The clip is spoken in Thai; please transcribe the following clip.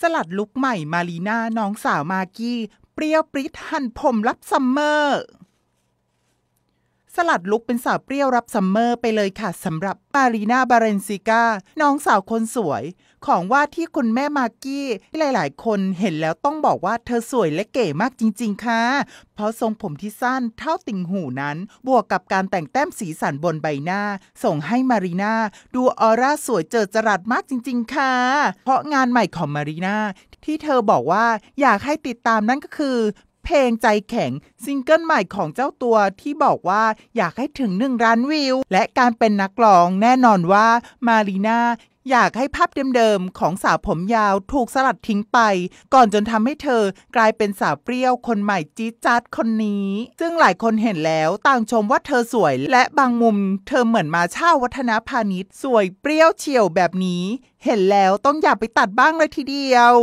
สลัดลุกใหม่มารีน่าน้องสาวมากกี้ เปรี้ยวปริ๊ดหั่นผมรับซัมเมอร์ สลัดลุกเป็นสาวเปรี้ยวรับซัมเมอร์ไปเลยค่ะสำหรับมารีนาบาเรนซิก้าน้องสาวคนสวย ของว่าที่คุณแม่มากกี้ที่หลาย ๆ คนเห็นแล้วต้องบอกว่าเธอสวยและเก๋มากจริง ๆ ค่ะ เพราะทรงผมที่สั้นเท่าติ่งหูนั้น บวกกับการแต่งแต้มสีสันบนใบหน้า ส่งให้มารีนาดูออร่าสวยเจิดจรัสมากจริง ๆ ค่ะ เพราะงานใหม่ของมารีนาที่เธอบอกว่าอยากให้ติดตามนั่นก็คือ เพลงใจแข็งซิงเกิลใหม่ของเจ้าตัวที่บอกว่าอยากให้ถึงหนึ่งล้านวิว และการเป็นนักร้องแน่นอนว่ามารีนาอยากให้ภาพเดิมๆ ของสาวผมยาวถูกสลัดทิ้งไป ก่อนจนทำให้เธอกลายเป็นสาวเปรี้ยวคนใหม่จี๊ดจ๊าดคนนี้ ซึ่งหลายคนเห็นแล้วต่างชมว่าเธอสวยและบางมุม เธอเหมือนมาเช่าวัฒนพาณิชย์ สวยเปรี้ยวเฉียวแบบนี้ เห็นแล้วต้องอยากไปตัดบ้างเลยทีเดียว